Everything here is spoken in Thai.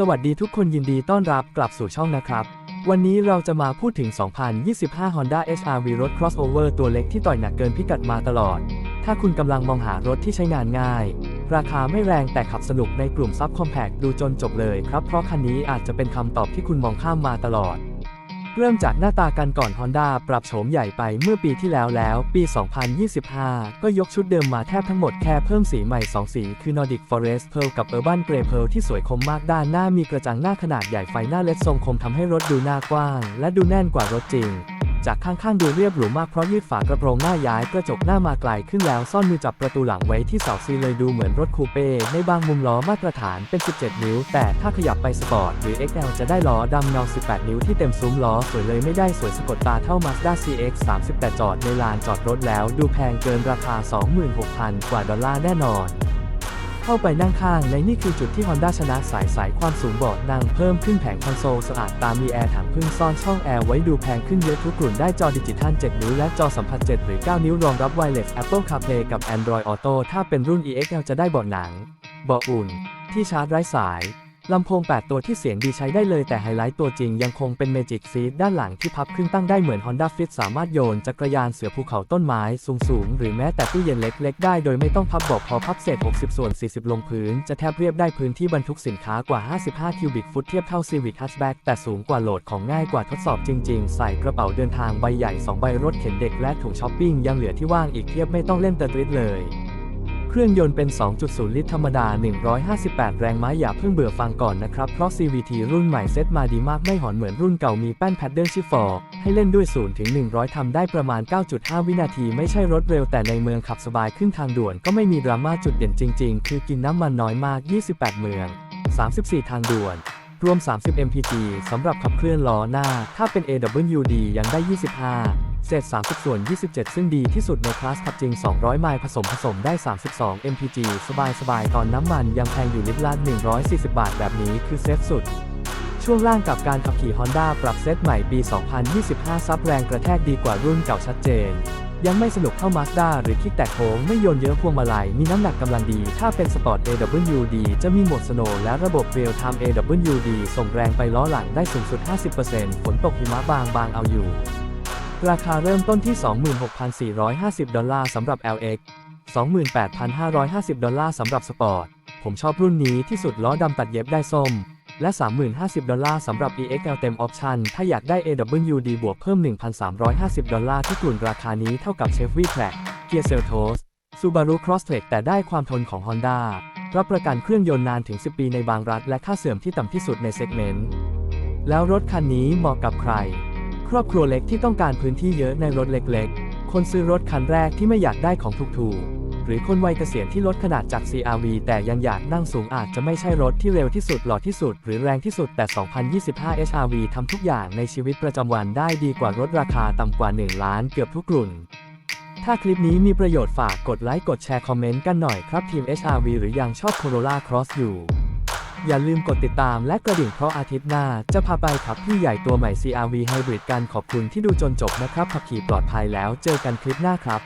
สวัสดีทุกคนยินดีต้อนรับกลับสู่ช่องนะครับ วันนี้เราจะมาพูดถึง 2025 Honda HR-V รถ crossover ตัวเล็กที่ต่อยหนักเกินพิกัดมาตลอด ถ้าคุณกำลังมองหารถที่ใช้งานง่าย ราคาไม่แรงแต่ขับสนุกในกลุ่มซับคอมแพกดูจนจบเลยครับ เพราะคันนี้อาจจะเป็นคำตอบที่คุณมองข้ามมาตลอด เริ่มจากหน้าตากันก่อน Honda ปรับโฉมใหญ่ไปเมื่อปีที่แล้วแล้ว ปี 2025 ก็ยกชุดเดิมมาแทบทั้งหมดแค่เพิ่มสีใหม่ 2 สี คือ Nordic Forest Pearl กับ Urban Grey Pearl ที่สวยคมมากด้านหน้ามีกระจังหน้าขนาดใหญ่ไฟหน้าเลดทรงคมทำให้รถดูหน้ากว้าง และดูแน่นกว่ารถจริง จากข้างๆดูเรียบหรูมากเพราะยืดฝากระโปรงหน้าย้ายกระจกหน้ามาไกลขึ้นแล้วซ่อนมือจับประตูหลังไว้ที่เสาซีเลยดูเหมือนรถคูเป้ในบางมุมล้อมาตรฐานเป็น 17 นิ้ว แต่ถ้าขยับไปสปอร์ตหรือ XL จะได้ล้อดำเงา 18 นิ้วที่เต็มซุ้มล้อสวยเลยไม่ได้สวยสะกดตาเท่า Mazda CX 30แต่จอดในลานจอดรถแล้ว ดูแพงเกินราคา 26,000 กว่าดอลลาร์แน่นอน เข้าไปนั่งข้างในนี่คือจุดที่ Honda ชนะสายสายความสูงเบาะนั่งเพิ่มขึ้นแผงคอนโซลสะอาดตามมีแอร์ถังพึ่งซ่อนช่องแอร์ไว้ดูแพงขึ้นเยอะทุกกลุ่นได้จอดิจิทัล 7 นิ้วและจอสัมผัส 7 หรือ 9 นิ้วรองรับไวเลส Apple CarPlay กับ Android Auto ถ้าเป็นรุ่น EXL จะได้เบาะหนังเบาะอุ่น ที่ชาร์จไร้สาย ลำโพง 8 ตัวที่เสียงดีใช้ได้เลยแต่ไฮไลท์ตัวจริงยังคงเป็น Magic Seat ด้านหลังที่พับขึ้นตั้งได้เหมือน Honda Fit สามารถโยนจักรยานเสือภูเขาต้นไม้สูงๆ หรือแม้แต่ตู้เย็นเล็กๆ ได้โดยไม่ต้องพับบอกพอพับเศษ 60 ส่วน 40 ลงพื้น จะแทบเรียบได้พื้นที่บรรทุกสินค้ากว่า 55 คิวบิกฟุตเทียบเท่า Civic Hatchback แต่สูงกว่าโหลดของง่ายกว่าทดสอบจริง ๆ ใส่กระเป๋าเดินทางใบใหญ่ 2 ใบรถเข็นเด็กและถุงช้อปปิ้งยังเหลือที่ว่างอีกเทียบไม่ต้องเล่นเตอร์ทริดเลย เครื่องยนต์เป็น 2.0 ลิตรธรรมดา 158 แรงม้าอย่าเพิ่งเบื่อฟังก่อนนะครับ เพราะ CVT รุ่นใหม่เซตมาดีมากไม่หอนเหมือนรุ่นเก่ามีแป้นแพดเดิลชิฟฟอร์ให้เล่นด้วย 0 ถึง 100 ทำได้ประมาณ 9.5 วินาที ไม่ใช่รถเร็วแต่ในเมืองขับสบายขึ้นทางด่วนก็ไม่มีดราม่าจุดเด่นจริง ๆ คือกินน้ำมันน้อยมาก 28 เมือง 34 ทางด่วนรวม 30 mpg สำหรับขับเคลื่อนล้อหน้า ถ้าเป็น AWD ยังได้ 25 เศษ30 ส่วน 27 ซึ่งดีที่สุดในคลาสขับจริง 200 ไมล์ผสมผสมได้ 32 mpg สบายสบายๆตอนน้ำมันยังแพงอยู่ลิตรละ 140 บาทแบบนี้คือเซฟสุด ช่วงล่างกับการขับขี่ Honda ปรับเซตใหม่ปี 2025 ซับแรงกระแทกดีกว่ารุ่นเก่าชัดเจน ยังไม่สนุกเท่า Mazda หรือคิกแตกโค้งไม่โยนเยอะพวงมาลัยมีน้ำหนักกำลังดี ถ้าเป็นสปอร์ต AWD จะมีโหมดสโนว์และระบบ Real Time AWD ส่งแรงไปล้อหลังได้สูงสุด 50%ฝนตกหิมะบางบางๆเอาอยู่ ราคาเริ่มต้นที่ 26,450 ดอลลาร์สำหรับ LX 28,550 ดอลลาร์สำหรับสปอร์ต ผมชอบรุ่นนี้ที่สุดล้อดำตัดเย็บได้ส้ม และ 30,050 ดอลลาร์สำหรับ EXL เต็มออปชันถ้าอยากได้ AWD บวกเพิ่ม 1,350 ดอลลาร์ที่กลุ่นราคานี้เท่ากับ Chevy Trax Kia Seltos Subaru Crosstrek แต่ได้ความทนของ Honda รับประกันเครื่องยนต์นานถึง 10 ปีในบางรัฐ และค่าเสื่อมที่ต่ำที่สุดในเซกเมนต์ แล้วรถคันนี้เหมาะกับใคร ครอบครัวเล็กที่ต้องการพื้นที่เยอะในรถเล็กๆ คนซื้อรถคันแรกที่ไม่อยากได้ของถูกๆ หรือคนวัยเกษียณที่ลดขนาดจาก CRV แต่ยังอยากนั่งสูงอาจจะไม่ใช่รถที่เร็วที่สุดหล่อที่สุด หรือแรงที่สุดแต่ 2025 HRV ทำทุกอย่างในชีวิตประจำวันได้ดีกว่ารถราคาต่ำกว่า 1 ล้านเกือบทุกรุ่นถ้าคลิปนี้มีประโยชน์ฝากกดไลค์กดแชร์คอมเมนต์กันหน่อยครับทีม HRV หรือยังชอบ Corolla Cross อยู่ อย่าลืมกดติดตามและกระดิ่งเพราะอาทิตย์หน้า จะพาไปขับพี่ใหญ่ตัวใหม่ CRV Hybrid กันขอบคุณที่ดูจนจบนะครับขับขี่ปลอดภัยแล้วเจอกันคลิปหน้าครับ